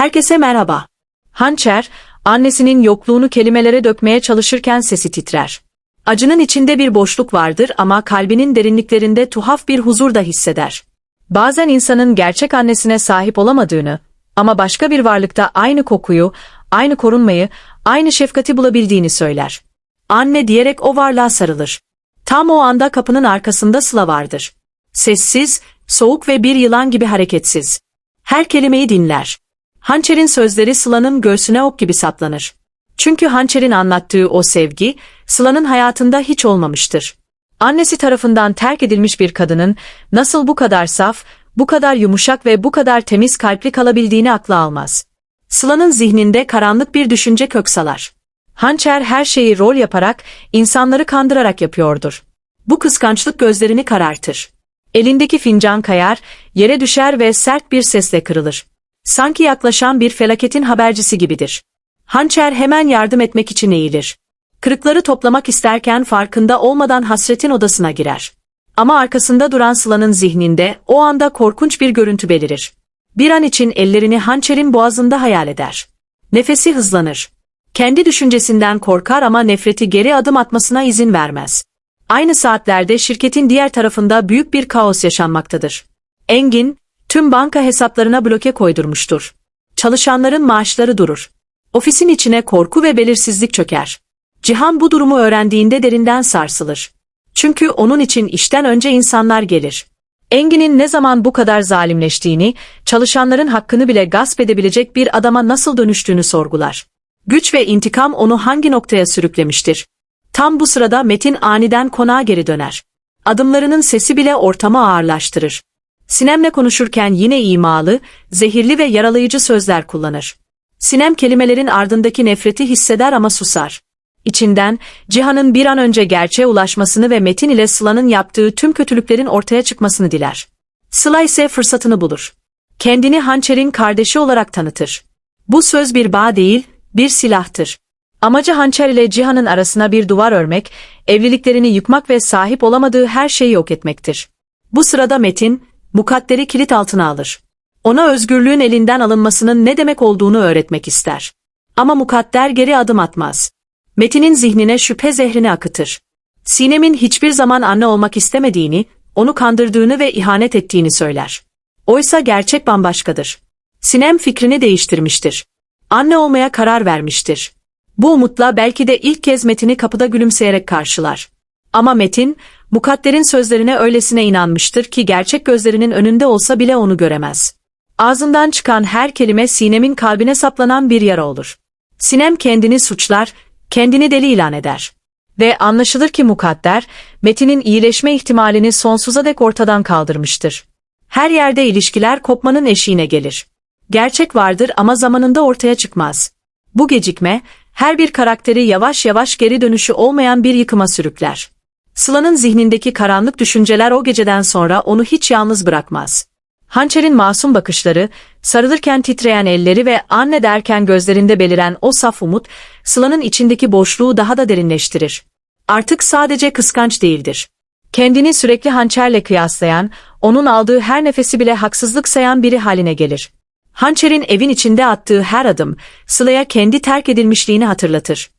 Herkese merhaba. Hançer, annesinin yokluğunu kelimelere dökmeye çalışırken sesi titrer. Acının içinde bir boşluk vardır ama kalbinin derinliklerinde tuhaf bir huzur da hisseder. Bazen insanın gerçek annesine sahip olamadığını ama başka bir varlıkta aynı kokuyu, aynı korunmayı, aynı şefkati bulabildiğini söyler. Anne diyerek o varlığa sarılır. Tam o anda kapının arkasında Sıla vardır. Sessiz, soğuk ve bir yılan gibi hareketsiz. Her kelimeyi dinler. Hançer'in sözleri Sıla'nın göğsüne ok gibi saplanır. Çünkü Hançer'in anlattığı o sevgi, Sıla'nın hayatında hiç olmamıştır. Annesi tarafından terk edilmiş bir kadının nasıl bu kadar saf, bu kadar yumuşak ve bu kadar temiz kalpli kalabildiğini akla almaz. Sıla'nın zihninde karanlık bir düşünce kök salar. Hançer her şeyi rol yaparak, insanları kandırarak yapıyordur. Bu kıskançlık gözlerini karartır. Elindeki fincan kayar, yere düşer ve sert bir sesle kırılır. Sanki yaklaşan bir felaketin habercisi gibidir. Hançer hemen yardım etmek için eğilir. Kırıkları toplamak isterken farkında olmadan hasretin odasına girer. Ama arkasında duran Sıla'nın zihninde o anda korkunç bir görüntü belirir. Bir an için ellerini hançerin boğazında hayal eder. Nefesi hızlanır. Kendi düşüncesinden korkar ama nefreti geri adım atmasına izin vermez. Aynı saatlerde şirketin diğer tarafında büyük bir kaos yaşanmaktadır. Engin, tüm banka hesaplarına bloke koydurmuştur. Çalışanların maaşları durur. Ofisin içine korku ve belirsizlik çöker. Cihan bu durumu öğrendiğinde derinden sarsılır. Çünkü onun için işten önce insanlar gelir. Engin'in ne zaman bu kadar zalimleştiğini, çalışanların hakkını bile gasp edebilecek bir adama nasıl dönüştüğünü sorgular. Güç ve intikam onu hangi noktaya sürüklemiştir? Tam bu sırada Metin aniden konağa geri döner. Adımlarının sesi bile ortamı ağırlaştırır. Sinem'le konuşurken yine imalı, zehirli ve yaralayıcı sözler kullanır. Sinem kelimelerin ardındaki nefreti hisseder ama susar. İçinden, Cihan'ın bir an önce gerçeğe ulaşmasını ve Metin ile Sıla'nın yaptığı tüm kötülüklerin ortaya çıkmasını diler. Sıla ise fırsatını bulur. Kendini hançerin kardeşi olarak tanıtır. Bu söz bir bağ değil, bir silahtır. Amacı hançer ile Cihan'ın arasına bir duvar örmek, evliliklerini yıkmak ve sahip olamadığı her şeyi yok etmektir. Bu sırada Metin, mukadderi kilit altına alır. Ona özgürlüğün elinden alınmasının ne demek olduğunu öğretmek ister. Ama mukadder geri adım atmaz. Metin'in zihnine şüphe zehrini akıtır. Sinem'in hiçbir zaman anne olmak istemediğini, onu kandırdığını ve ihanet ettiğini söyler. Oysa gerçek bambaşkadır. Sinem fikrini değiştirmiştir. Anne olmaya karar vermiştir. Bu umutla belki de ilk kez Metin'i kapıda gülümseyerek karşılar. Ama Metin, mukadderin sözlerine öylesine inanmıştır ki gerçek gözlerinin önünde olsa bile onu göremez. Ağzından çıkan her kelime Sinem'in kalbine saplanan bir yara olur. Sinem kendini suçlar, kendini deli ilan eder. Ve anlaşılır ki mukadder, Metin'in iyileşme ihtimalini sonsuza dek ortadan kaldırmıştır. Her yerde ilişkiler kopmanın eşiğine gelir. Gerçek vardır ama zamanında ortaya çıkmaz. Bu gecikme, her bir karakteri yavaş yavaş geri dönüşü olmayan bir yıkıma sürükler. Sıla'nın zihnindeki karanlık düşünceler o geceden sonra onu hiç yalnız bırakmaz. Hançer'in masum bakışları, sarılırken titreyen elleri ve anne derken gözlerinde beliren o saf umut, Sıla'nın içindeki boşluğu daha da derinleştirir. Artık sadece kıskanç değildir. Kendini sürekli hançerle kıyaslayan, onun aldığı her nefesi bile haksızlık sayan biri haline gelir. Hançer'in evin içinde attığı her adım, Sıla'ya kendi terk edilmişliğini hatırlatır.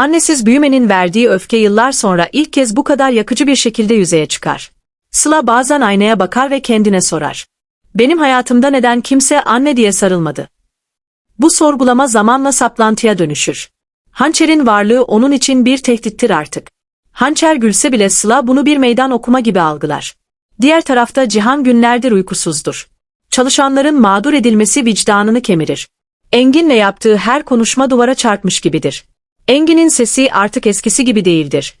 Annesiz büyümenin verdiği öfke yıllar sonra ilk kez bu kadar yakıcı bir şekilde yüzeye çıkar. Sıla bazen aynaya bakar ve kendine sorar. Benim hayatımda neden kimse anne diye sarılmadı? Bu sorgulama zamanla saplantıya dönüşür. Hançer'in varlığı onun için bir tehdittir artık. Hançer gülse bile Sıla bunu bir meydan okuma gibi algılar. Diğer tarafta Cihan günlerdir uykusuzdur. Çalışanların mağdur edilmesi vicdanını kemirir. Engin'le yaptığı her konuşma duvara çarpmış gibidir. Engin'in sesi artık eskisi gibi değildir.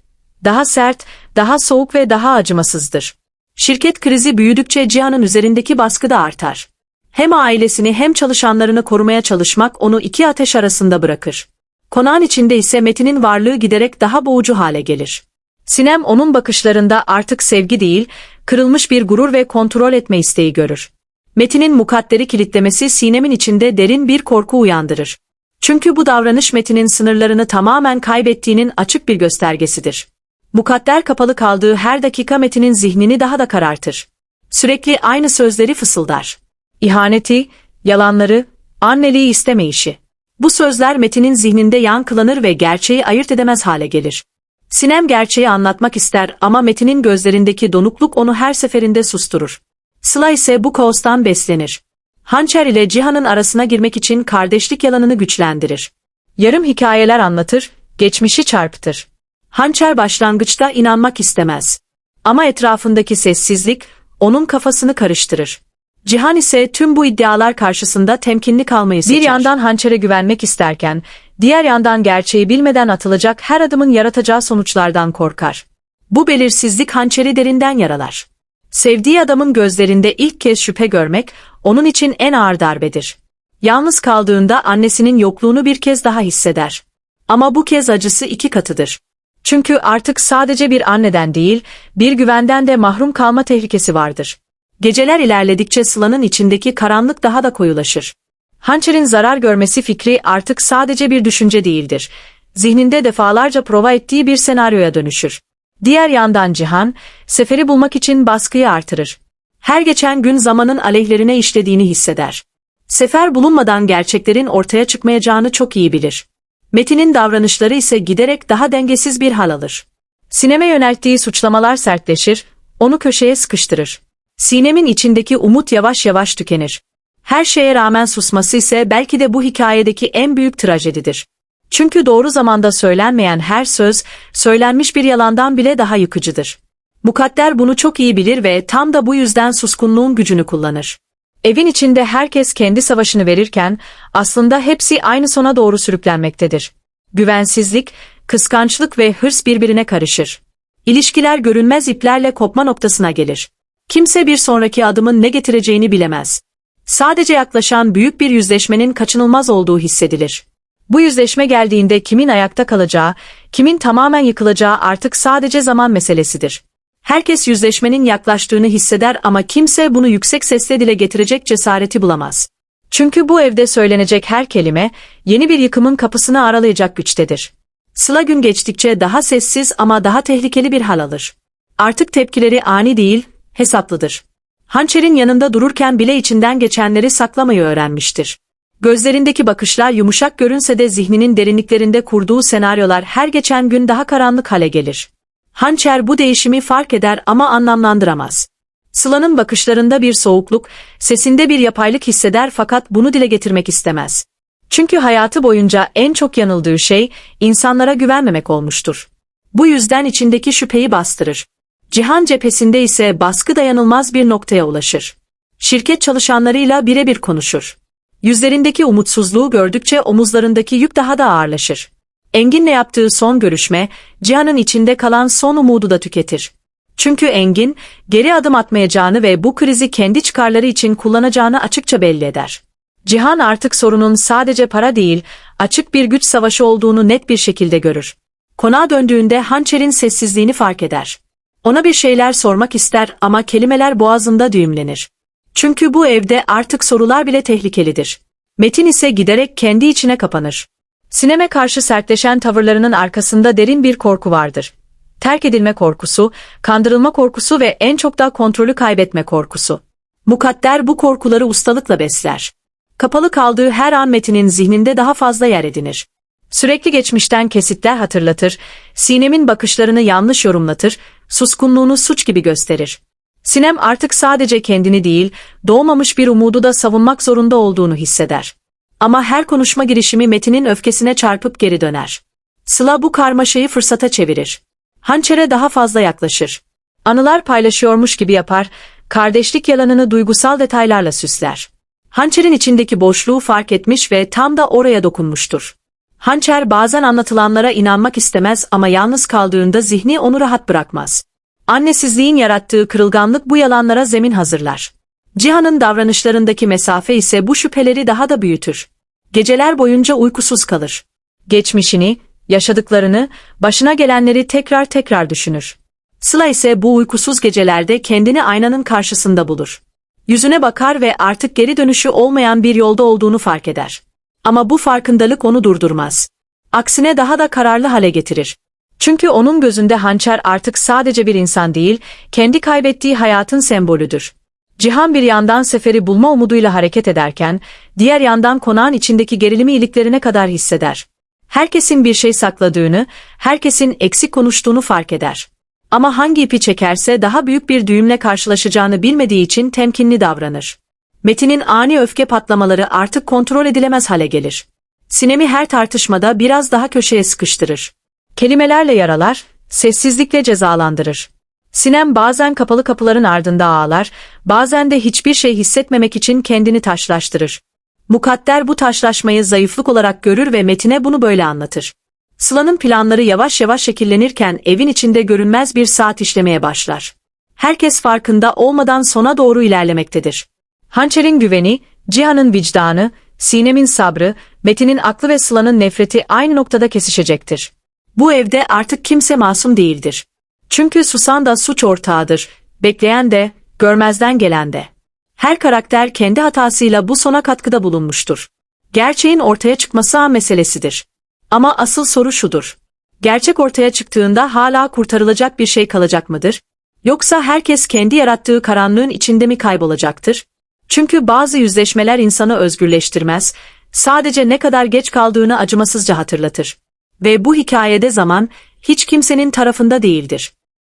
Daha sert, daha soğuk ve daha acımasızdır. Şirket krizi büyüdükçe Cihan'ın üzerindeki baskı da artar. Hem ailesini hem çalışanlarını korumaya çalışmak onu iki ateş arasında bırakır. Konağın içinde ise Metin'in varlığı giderek daha boğucu hale gelir. Sinem onun bakışlarında artık sevgi değil, kırılmış bir gurur ve kontrol etme isteği görür. Metin'in mukadderi kilitlemesi Sinem'in içinde derin bir korku uyandırır. Çünkü bu davranış Metin'in sınırlarını tamamen kaybettiğinin açık bir göstergesidir. Mukadder kapalı kaldığı her dakika Metin'in zihnini daha da karartır. Sürekli aynı sözleri fısıldar. İhaneti, yalanları, Anneliği istemeyişi. Bu sözler Metin'in zihninde yankılanır ve gerçeği ayırt edemez hale gelir. Sinem gerçeği anlatmak ister ama Metin'in gözlerindeki donukluk onu her seferinde susturur. Sıla ise bu kaostan beslenir. Hançer ile Cihan'ın arasına girmek için kardeşlik yalanını güçlendirir. Yarım hikayeler anlatır, geçmişi çarpıtır. Hançer başlangıçta inanmak istemez. Ama etrafındaki sessizlik onun kafasını karıştırır. Cihan ise tüm bu iddialar karşısında temkinli kalmayı seçer. Bir yandan hançere güvenmek isterken, diğer yandan gerçeği bilmeden atılacak her adımın yaratacağı sonuçlardan korkar. Bu belirsizlik hançeri derinden yaralar. Sevdiği adamın gözlerinde ilk kez şüphe görmek, onun için en ağır darbedir. Yalnız kaldığında annesinin yokluğunu bir kez daha hisseder. Ama bu kez acısı iki katıdır. Çünkü artık sadece bir anneden değil, bir güvenden de mahrum kalma tehlikesi vardır. Geceler ilerledikçe Sıla'nın içindeki karanlık daha da koyulaşır. Hançer'in zarar görmesi fikri artık sadece bir düşünce değildir. Zihninde defalarca prova ettiği bir senaryoya dönüşür. Diğer yandan Cihan, seferi bulmak için baskıyı artırır. Her geçen gün zamanın aleyhlerine işlediğini hisseder. Sefer bulunmadan gerçeklerin ortaya çıkmayacağını çok iyi bilir. Metin'in davranışları ise giderek daha dengesiz bir hal alır. Sineme yönelttiği suçlamalar sertleşir, onu köşeye sıkıştırır. Sinem'in içindeki umut yavaş yavaş tükenir. Her şeye rağmen susması ise belki de bu hikayedeki en büyük trajedidir. Çünkü doğru zamanda söylenmeyen her söz, söylenmiş bir yalandan bile daha yıkıcıdır. Mukadder bunu çok iyi bilir ve tam da bu yüzden suskunluğun gücünü kullanır. Evin içinde herkes kendi savaşını verirken, aslında hepsi aynı sona doğru sürüklenmektedir. Güvensizlik, kıskançlık ve hırs birbirine karışır. İlişkiler görünmez iplerle kopma noktasına gelir. Kimse bir sonraki adımın ne getireceğini bilemez. Sadece yaklaşan büyük bir yüzleşmenin kaçınılmaz olduğu hissedilir. Bu yüzleşme geldiğinde kimin ayakta kalacağı, kimin tamamen yıkılacağı artık sadece zaman meselesidir. Herkes yüzleşmenin yaklaştığını hisseder ama kimse bunu yüksek sesle dile getirecek cesareti bulamaz. Çünkü bu evde söylenecek her kelime, yeni bir yıkımın kapısını aralayacak güçtedir. Sıla gün geçtikçe daha sessiz ama daha tehlikeli bir hal alır. Artık tepkileri ani değil, hesaplıdır. Hançer'in yanında dururken bile içinden geçenleri saklamayı öğrenmiştir. Gözlerindeki bakışlar yumuşak görünse de zihninin derinliklerinde kurduğu senaryolar her geçen gün daha karanlık hale gelir. Hançer bu değişimi fark eder ama anlamlandıramaz. Sıla'nın bakışlarında bir soğukluk, sesinde bir yapaylık hisseder fakat bunu dile getirmek istemez. Çünkü hayatı boyunca en çok yanıldığı şey, insanlara güvenmemek olmuştur. Bu yüzden içindeki şüpheyi bastırır. Cihan cephesinde ise baskı dayanılmaz bir noktaya ulaşır. Şirket çalışanlarıyla birebir konuşur. Yüzlerindeki umutsuzluğu gördükçe omuzlarındaki yük daha da ağırlaşır. Engin'le yaptığı son görüşme, Cihan'ın içinde kalan son umudu da tüketir. Çünkü Engin, geri adım atmayacağını ve bu krizi kendi çıkarları için kullanacağını açıkça belli eder. Cihan artık sorunun sadece para değil, açık bir güç savaşı olduğunu net bir şekilde görür. Konağa döndüğünde hançerin sessizliğini fark eder. Ona bir şeyler sormak ister ama kelimeler boğazında düğümlenir. Çünkü bu evde artık sorular bile tehlikelidir. Metin ise giderek kendi içine kapanır. Sineme karşı sertleşen tavırlarının arkasında derin bir korku vardır. Terk edilme korkusu, kandırılma korkusu ve en çok da kontrolü kaybetme korkusu. Mukadder bu korkuları ustalıkla besler. Kapalı kaldığı her an Metin'in zihninde daha fazla yer edinir. Sürekli geçmişten kesitler hatırlatır, Sinem'in bakışlarını yanlış yorumlatır, suskunluğunu suç gibi gösterir. Sinem artık sadece kendini değil, doğmamış bir umudu da savunmak zorunda olduğunu hisseder. Ama her konuşma girişimi Metin'in öfkesine çarpıp geri döner. Sıla bu karmaşayı fırsata çevirir. Hançer'e daha fazla yaklaşır. Anılar paylaşıyormuş gibi yapar, kardeşlik yalanını duygusal detaylarla süsler. Hançer'in içindeki boşluğu fark etmiş ve tam da oraya dokunmuştur. Hançer bazen anlatılanlara inanmak istemez ama yalnız kaldığında zihni onu rahat bırakmaz. Annesizliğin yarattığı kırılganlık bu yalanlara zemin hazırlar. Cihan'ın davranışlarındaki mesafe ise bu şüpheleri daha da büyütür. Geceler boyunca uykusuz kalır. Geçmişini, yaşadıklarını, başına gelenleri tekrar tekrar düşünür. Sıla ise bu uykusuz gecelerde kendini aynanın karşısında bulur. Yüzüne bakar ve artık geri dönüşü olmayan bir yolda olduğunu fark eder. Ama bu farkındalık onu durdurmaz. Aksine daha da kararlı hale getirir. Çünkü onun gözünde hançer artık sadece bir insan değil, kendi kaybettiği hayatın sembolüdür. Cihan bir yandan seferi bulma umuduyla hareket ederken, diğer yandan konağın içindeki gerilimi iliklerine kadar hisseder. Herkesin bir şey sakladığını, herkesin eksik konuştuğunu fark eder. Ama hangi ipi çekerse daha büyük bir düğümle karşılaşacağını bilmediği için temkinli davranır. Metin'in ani öfke patlamaları artık kontrol edilemez hale gelir. Sinemi her tartışmada biraz daha köşeye sıkıştırır. Kelimelerle yaralar, sessizlikle cezalandırır. Sinem bazen kapalı kapıların ardında ağlar, bazen de hiçbir şey hissetmemek için kendini taşlaştırır. Mukadder bu taşlaşmayı zayıflık olarak görür ve Metin'e bunu böyle anlatır. Sıla'nın planları yavaş yavaş şekillenirken evin içinde görünmez bir saat işlemeye başlar. Herkes farkında olmadan sona doğru ilerlemektedir. Hançer'in güveni, Cihan'ın vicdanı, Sinem'in sabrı, Metin'in aklı ve Sıla'nın nefreti aynı noktada kesişecektir. Bu evde artık kimse masum değildir. Çünkü susan da suç ortağıdır, bekleyen de, görmezden gelen de. Her karakter kendi hatasıyla bu sona katkıda bulunmuştur. Gerçeğin ortaya çıkması an meselesidir. Ama asıl soru şudur. Gerçek ortaya çıktığında hala kurtarılacak bir şey kalacak mıdır? Yoksa herkes kendi yarattığı karanlığın içinde mi kaybolacaktır? Çünkü bazı yüzleşmeler insanı özgürleştirmez, sadece ne kadar geç kaldığını acımasızca hatırlatır. Ve bu hikayede zaman hiç kimsenin tarafında değildir.